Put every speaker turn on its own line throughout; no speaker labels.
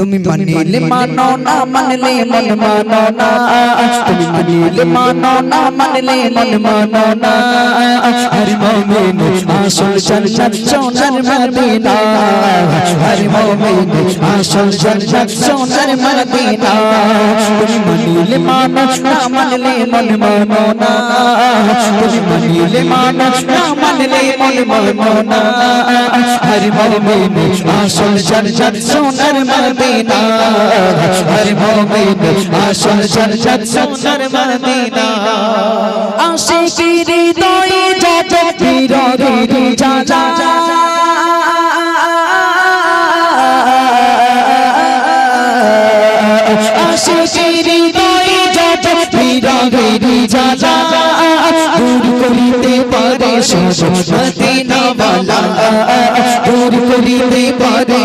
তুমি মানিলে মানো না মানলে মন মানো না তুমি মানিলে মানো না মানলে মন মানো না হরি মোমিন আসল জান্নাত সোনার মদিনা। হরি মোমিন আসল জান্নাত সোনার মদিনা। তুমি মানিলে মানো না মানলে মন মানো না তুমি আশিকি হৃদয়ে বিরোধী যা যা আশিকি হৃদয়ে যত বিরোধী যা যা দূর করিতে পারে মদিনা বালা দূর করিতে পারে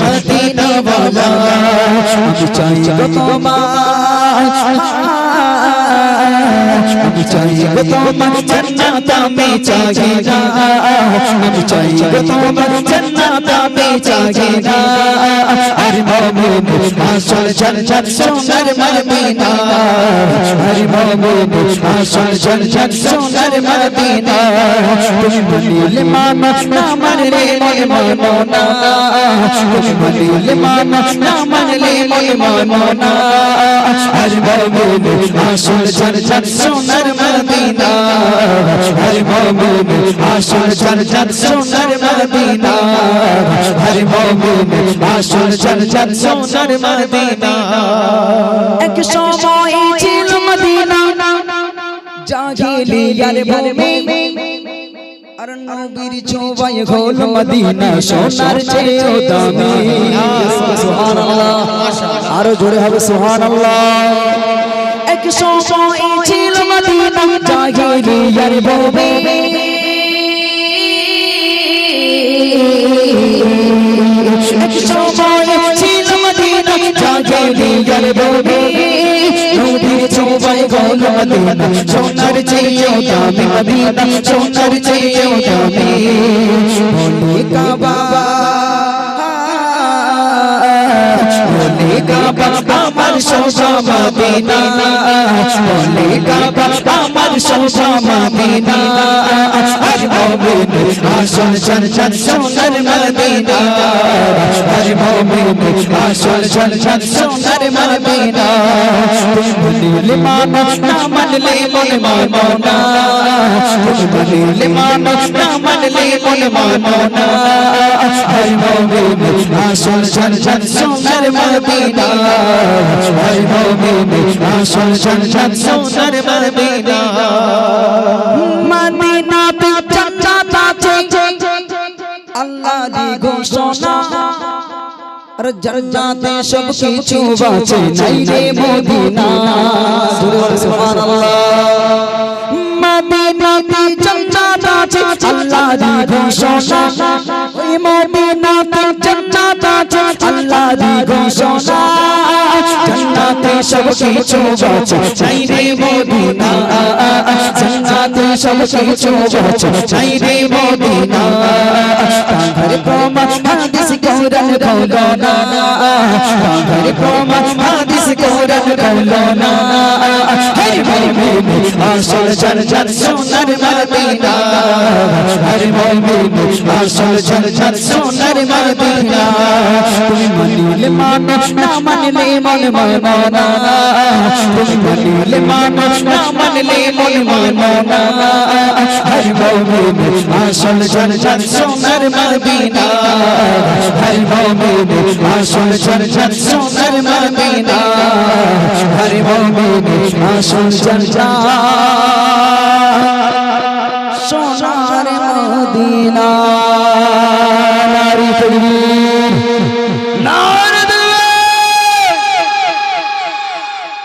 মদিনা বালা আমি চাই তোমার আমি চাই গো তোমার জান্নাত আমি চাই না আমি চাই গো তোমার জান্নাত আমি চাই না আর মুমিন আসল জান্নাত সোনার মদিনা আর মুমিন আসল জান্নাত সোনার মদিনা তুমি বলিলে মানো না মানলে মন মানো না তুমি বলিলে মানো না মানলে মন মানো না আর মুমিন আসল জান্নাত সোনার মদিনা। আর মুমিন, আসল জান্নাত সোনার মদিনা। আর মুমিন, আসল জান্নাত সোনার মদিনা। এক সময় ছিল মদিনা। জাহিলিয়ার ভূমি। আর নবীর ছোঁয়ায় হল আরও জোরে হবে সুবহানাল্লাহ। এক সময় মদিনা জাহিলিয়ার এক সময় ছিল মদিনা জাহিলিয়ার ভূমি নদীর ছোঁয়ায় হল মদিনা, সোনার চেয়েও দামি মদিনা, সোনার চেয়েও দামি। কাবা আমার সোজা মদিনা। বলে কাবা, আমার সোজা মদিনা। আর মুমিন, আসল জান্নাত সোনার মদিনা। আর মুমিন, আসল জান্নাত সোনার মদিনা। বলিলে মানো না, মানলে মন মানো না। বলিলে মানো না, মানলে মন মানো না। আর মুমিন, আসল জান্নাত সোনার মদিনা। আর মুমিন আসল জান্নাত সোনার মদিনা মদিনা তে জান্নাত আছে আল্লাহ দি ঘোষণা আর জান্নাতে সব কিছু বাঁচে নাই আল্লাহ দি ঘোষণা জান্নাতে সব কিছু বাঁচে। নাই রে মদিনা, জান্নাতে সব কিছু বাঁচে। নাই রে মদিনা ঘর প্রমাণ, হাদিস কোরআন বলো না। ঘর প্রমাণ, হাদিস কোরআন বলো না। হর মুমিন আসল জান্নাত সোনার মদিনা। হর তুমি মানিলে মানো না মানলে মন মানো তুমি মানিলে মানো না মানলে মন মানো হর মুমিন আসল জান্নাত সোনার মদিনা। হর মুমিন আসল জান্নাত